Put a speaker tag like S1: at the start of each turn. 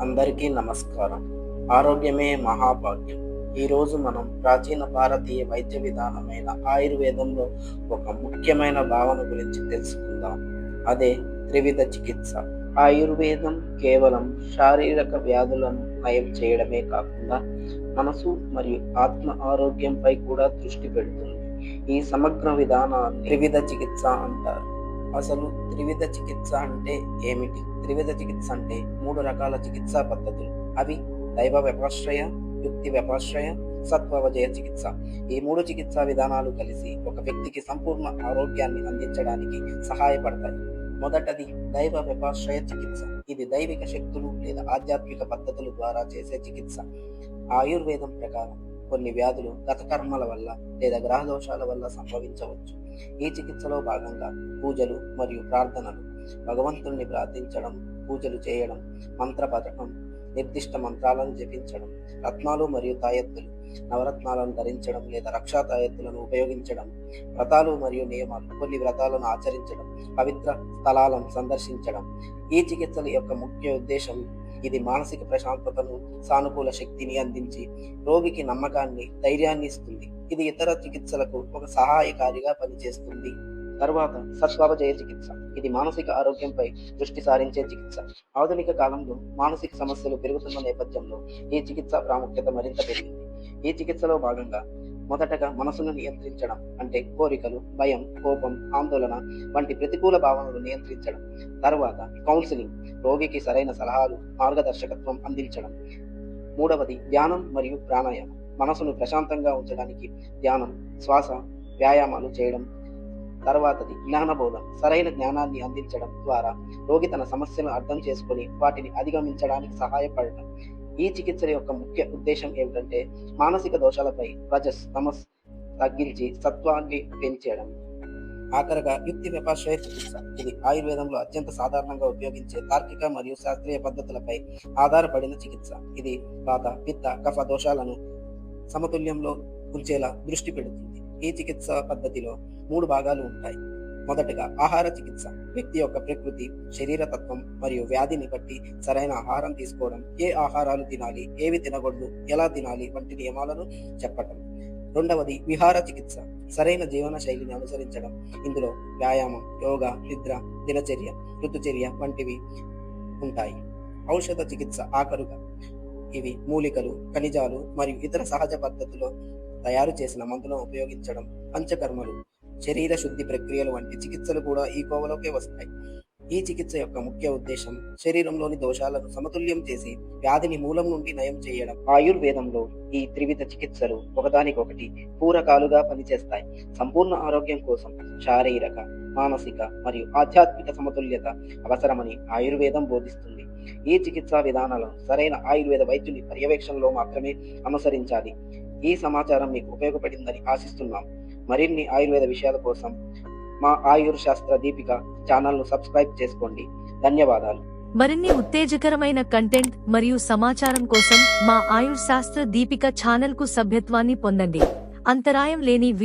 S1: అందరికీ నమస్కారం. ఆరోగ్యమే మహాభాగ్యం. ఈరోజు మనం ప్రాచీన భారతీయ వైద్య విధానమైన ఆయుర్వేదంలో ఒక ముఖ్యమైన భావన గురించి తెలుసుకుందాం. అదే త్రివిధ చికిత్స. ఆయుర్వేదం కేవలం శారీరక వ్యాధులను నయం చేయడమే కాకుండా మనసు మరియు ఆత్మ ఆరోగ్యంపై కూడా దృష్టి పెడుతుంది. ఈ సమగ్ర విధానాన్ని త్రివిధ చికిత్స అంటారు. అసలు త్రివిధ చికిత్స అంటే ఏమిటి? త్రివిధ చికిత్స అంటే మూడు రకాల చికిత్సా పద్ధతులు. అవి దైవ వ్యపాశ్రయ యుక్తి వ్యపాశ్రయ సత్వవజయ చికిత్స. ఈ మూడు చికిత్సా విధానాలు కలిసి ఒక వ్యక్తికి సంపూర్ణ ఆరోగ్యాన్ని అందించడానికి సహాయపడతాయి. మొదటది దైవ వ్యపాశ్రయ చికిత్స. ఇది దైవిక శక్తులు లేదా ఆధ్యాత్మిక పద్ధతుల ద్వారా చేసే చికిత్స. ఆయుర్వేదం ప్రకారం కొన్ని వ్యాధులు గత కర్మల వల్ల లేదా గ్రహదోషాల వల్ల సంభవించవచ్చు. ఈ చికిత్సలో భాగంగా పూజలు మరియు ప్రార్థనలు. భగవంతుణ్ణి ప్రార్థించడం పూజలు చేయడం మంత్ర పథకం నిర్దిష్ట మంత్రాలను జపించడం రత్నాలు మరియు తాయెత్తులు నవరత్నాలను ధరించడం లేదా రక్షా తాయెత్తులను ఉపయోగించడం వ్రతాలు మరియు నియమాలు కొన్ని వ్రతాలను ఆచరించడం పవిత్ర స్థలాలను సందర్శించడం. ఈ చికిత్సల యొక్క ముఖ్య ఉద్దేశం ఇది మానసిక ప్రశాంతతను సానుకూల శక్తిని అందించి రోగికి నమ్మకాన్ని ధైర్యాన్ని ఇస్తుంది. ఇది ఇతర చికిత్సలకు ఒక సహాయకారిగా పనిచేస్తుంది. తర్వాత సత్వాపజయ చికిత్స. ఇది మానసిక ఆరోగ్యంపై దృష్టి సారించే చికిత్స. ఆధునిక కాలంలో మానసిక సమస్యలు పెరుగుతున్న నేపథ్యంలో ఈ చికిత్స ప్రాముఖ్యత మరింత పెరిగింది. ఈ చికిత్సలో భాగంగా మొదటగా మనసును నియంత్రించడం అంటే కోరికలు భయం కోపం ఆందోళన వంటి ప్రతికూల భావనలు నియంత్రించడం. తర్వాత కౌన్సిలింగ్ రోగికి సరైన సలహాలు మార్గదర్శకత్వం అందించడం. మూడవది ధ్యానం మరియు ప్రాణాయామం. మనసును ప్రశాంతంగా ఉంచడానికి ధ్యానం శ్వాస వ్యాయామాలు చేయడం తర్వాతది జ్ఞానబోధం సరైన జ్ఞానాన్ని అందించడం ద్వారా రోగి తన సమస్యను అర్థం చేసుకొని వాటిని అధిగమించడానికి సహాయపడటం. ఈ చికిత్స యొక్క ముఖ్య ఉద్దేశం ఏమిటంటే మానసిక దోషాలపై రజస్ తమస్ తగ్గించి సత్వాన్ని పెంచడం ఆఖరగా యుక్తి వ్యపాశ్రయ చికిత్స. ఇది ఆయుర్వేదంలో అత్యంత సాధారణంగా ఉపయోగించే తార్కిక మరియు శాస్త్రీయ పద్ధతులపై ఆధారపడిన చికిత్స. ఇది వాత పిత్త కఫ దోషాలను సమతుల్యంలో ఉంచేలా దృష్టి పెడుతుంది. ఈ చికిత్స పద్ధతిలో మూడు భాగాలు ఉంటాయి. మొదటగా ఆహార చికిత్స. వ్యక్తి యొక్క ప్రకృతి శరీర తత్వం మరియు వ్యాధిని బట్టి సరైన ఆహారం తీసుకోవడం ఏ ఆహారాలు తినాలి ఏవి తినకూడదు ఎలా తినాలి వంటి నియమాలను చెప్పటం. రెండవది విహార చికిత్స. సరైన జీవన శైలిని అనుసరించడం. ఇందులో వ్యాయామం యోగా నిద్ర దినచర్య ఋతుచర్య వంటివి ఉంటాయి. ఔషధ చికిత్స ఆఖరుగా. ఇవి మూలికలు ఖనిజాలు మరియు ఇతర సహజ పద్ధతిలో తయారు చేసిన మందులను ఉపయోగించడం పంచకర్మలు శరీర శుద్ధి ప్రక్రియలు వంటి చికిత్సలు కూడా ఈ కోవలోకే వస్తాయి. ఈ చికిత్స యొక్క ముఖ్య ఉద్దేశం శరీరంలోని దోషాలను సమతుల్యం చేసి వ్యాధిని మూలం నుండి నయం చేయడం. ఆయుర్వేదంలో ఈ త్రివిధ చికిత్సలు ఒకదానికొకటి పూరకాలుగా పనిచేస్తాయి. సంపూర్ణ ఆరోగ్యం కోసం శారీరక మానసిక మరియు ఆధ్యాత్మిక సమతుల్యత అవసరమని ఆయుర్వేదం బోధిస్తుంది. ఈ చికిత్సా విధానాలను సరైన ఆయుర్వేద వైద్యుని పర్యవేక్షణలో మాత్రమే అనుసరించాలి. ఈ సమాచారం మీకు ఉపయోగపడిందని ఆశిస్తున్నాం. మరిన్ని ఆయుర్వేద విషయాల కోసం మా ఆయుర్ శాస్త్ర దీపిక ఛానల్ను సబ్స్క్రైబ్ చేసుకోండి. ధన్యవాదాలు.
S2: మరిన్ని ఉత్తేజకరమైన కంటెంట్ మరియు సమాచారం కోసం మా ఆయుర్ శాస్త్ర దీపిక ఛానల్కు సభ్యత్వాన్ని పొందండి. అంతరాయం లేని